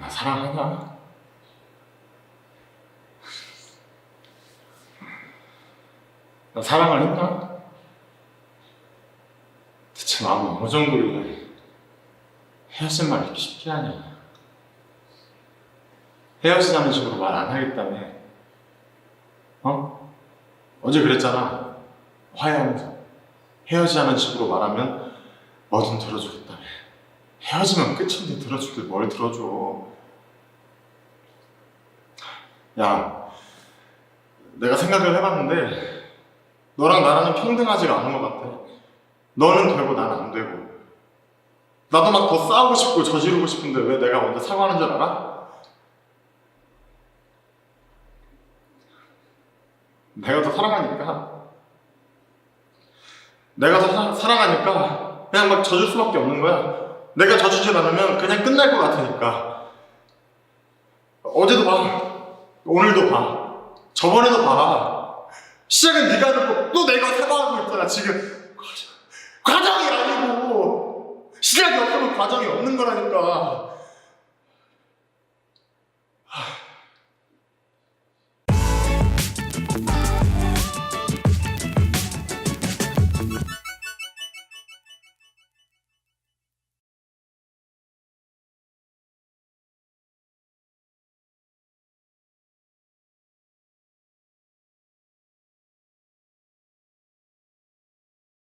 나 사랑하나? 나 사랑을 했나? 대체 마음이 어느 정도길래 헤어진 말 이렇게 쉽게 하냐? 헤어지자는 식으로 말 안 하겠다며. 어? 어제 그랬잖아. 화해하면서. 헤어지자는 식으로 말하면 뭐든 들어주겠다며. 헤어지면 끝인데 들어주길 뭘 들어줘. 야, 내가 생각을 해봤는데 너랑 나랑은 평등하지가 않은 것 같아. 너는 되고 난 안 되고. 나도 막 더 싸우고 싶고 저지르고 싶은데 왜 내가 먼저 사과하는 줄 알아? 내가 더 사랑하니까. 내가 더 사, 사랑하니까 그냥 막 져줄 수밖에 없는 거야. 내가 져주질 않으면 그냥 끝날 것 같으니까. 어제도 봐. 오늘도 봐. 저번에도 봐. 시작은 네가 하는 거또 내가 사과하고 있잖아 지금. 과정, 과정이 아니고 시작이 없으면 과정이 없는 거라니까.